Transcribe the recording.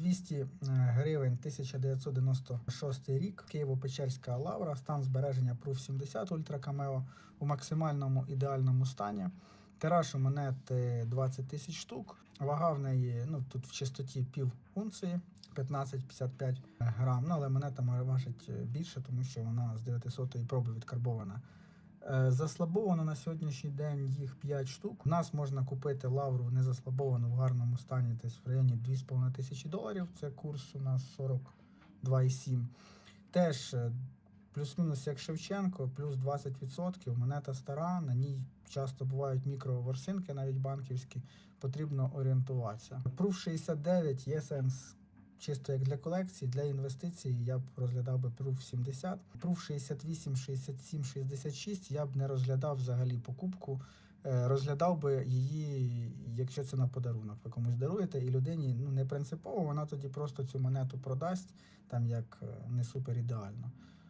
200 гривень 1996 рік. Києво-Печерська лавра, стан збереження Proof 70 Ultra Cameo у максимальному ідеальному стані. Тираж у монети 20 тисяч штук. Вага в неї ну, тут в чистоті пів унції 15-55 грам. Ну, але монета важить більше, тому що вона з 900 проби відкарбована. Е, Заслабовано на сьогоднішній день їх 5 штук. У нас можна купити лавру незаслабовану в гарному стані десь в районі 2,5 тисячі доларів. Це курс у нас 42,7. Теж е, плюс-мінус як Шевченко, плюс 20%. Монета стара, на ній часто бувають мікроворсинки, навіть банківські. Потрібно орієнтуватися. Proof 69 є сенс чисто як для колекції, для інвестицій я б розглядав би Proof 70. Proof 68, 67, 66 я б не розглядав взагалі покупку. Е, Розглядав би її, якщо це на подарунок. Ви комусь даруєте, і людині ну не принципово, вона тоді просто цю монету продасть, там як е, не супер ідеально.